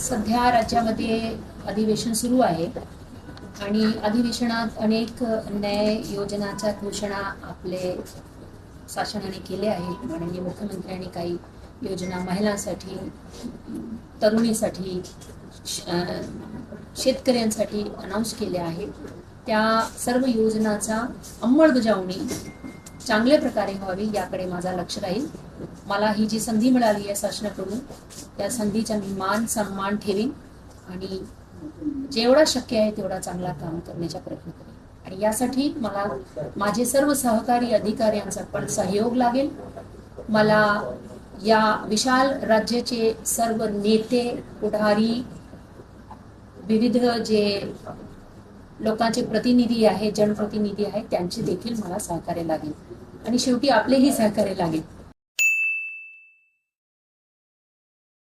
सध्या राज्यामध्ये अधिवेशन सुरू आहे आणि अधिवेशनात अनेक न्याय योजनाच्या घोषणा आपले शासनाने केले आहेत. माननीय मुख्यमंत्र्यांनी काही योजना महिलांसाठी तरुणीसाठी शेतकऱ्यांसाठी अनाऊन्स केल्या आहेत. त्या सर्व योजनाचा अंमलबजावणी चांगल्या प्रकारे व्हावी याकडे माझा लक्ष राहील. मला ही जी संधी मिळाली आहे शासनाकडून त्या संधीचा मी मान सन्मान ठेवीन आणि जेवढा शक्य आहे तेवढा चांगला काम करण्याचा प्रयत्न करेन. आणि यासाठी मला माझे सर्व सहकारी अधिकाऱ्यांचा पण सहयोग लागेल. मला या विशाल राज्याचे सर्व नेते पुढारी विविध जे लोकांचे प्रतिनिधी आहेत जनप्रतिनिधी आहेत त्यांचे देखील मला सहकार्य लागेल. आणि शेवटी आपलेही सहकार्य लागेल.